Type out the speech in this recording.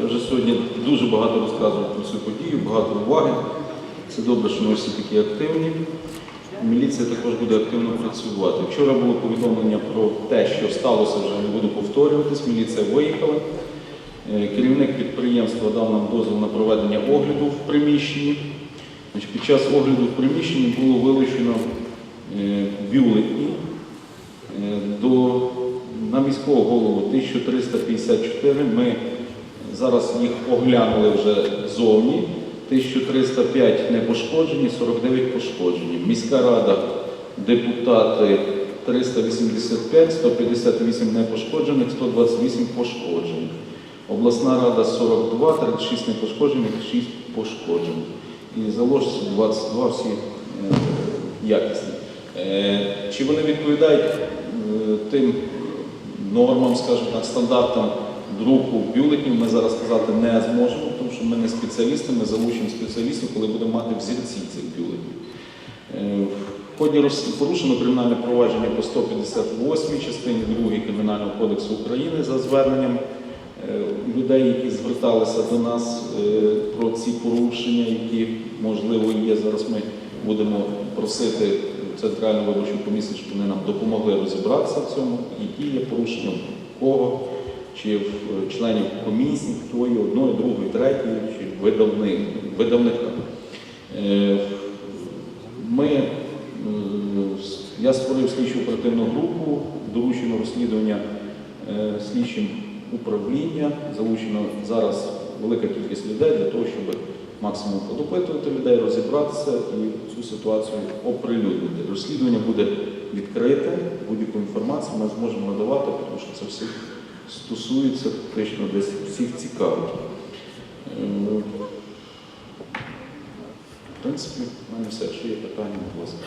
Я вже сьогодні дуже багато розказував про цю подію, багато уваги. Це добре, що ми всі такі активні. Міліція також буде активно працювати. Вчора було повідомлення про те, що сталося, вже не буду повторюватись. Міліція виїхала. Е, Керівник підприємства дав нам дозвіл на проведення огляду в приміщенні. Під час огляду в приміщенні було вилучено е, бюлетні е, до, на міського голову 1354. Ми зараз їх оглянули вже зовні. 1305 не пошкоджені, 49 пошкоджені. Міська рада, депутати 385, 158 не пошкоджених, 128 пошкоджених. Обласна рада 42, 36 не пошкоджених, 6 пошкоджених. І заложці 22 всі е, якісні. Е, Чи вони відповідають е, тим нормам, скажімо так, стандартам друку бюлетнів, ми зараз сказати не зможемо, тому що ми не спеціалісти, ми залучимо спеціалістів, коли будемо мати взірці цих бюлетнів. Е, В ході порушено кримінальне провадження по 158 частині 2 Кримінального кодексу України за зверненням е, людей, які зверталися до нас е, про ці порушення, які можливо є. Зараз ми будемо просити Центральну виборчу комісію, щоб вони нам допомогли розібратися в цьому, які є порушення, кого, чи в е, членів комісії, хто є одної, другої, третьої, чи видавник, видавника. Е, Ми, е, я створив слідчу оперативну групу, доручено розслідування слідчим управління. Залучено зараз велика кількість людей для того, щоб максимум подопитувати людей, розібратися і цю ситуацію оприлюднити. Розслідування буде відкрите, будь-яку інформацію ми зможемо надавати, тому що це всіх стосується фактично десь всіх цікавить. Е, В принципі, в мене все. Якщо є питання, будь ласка.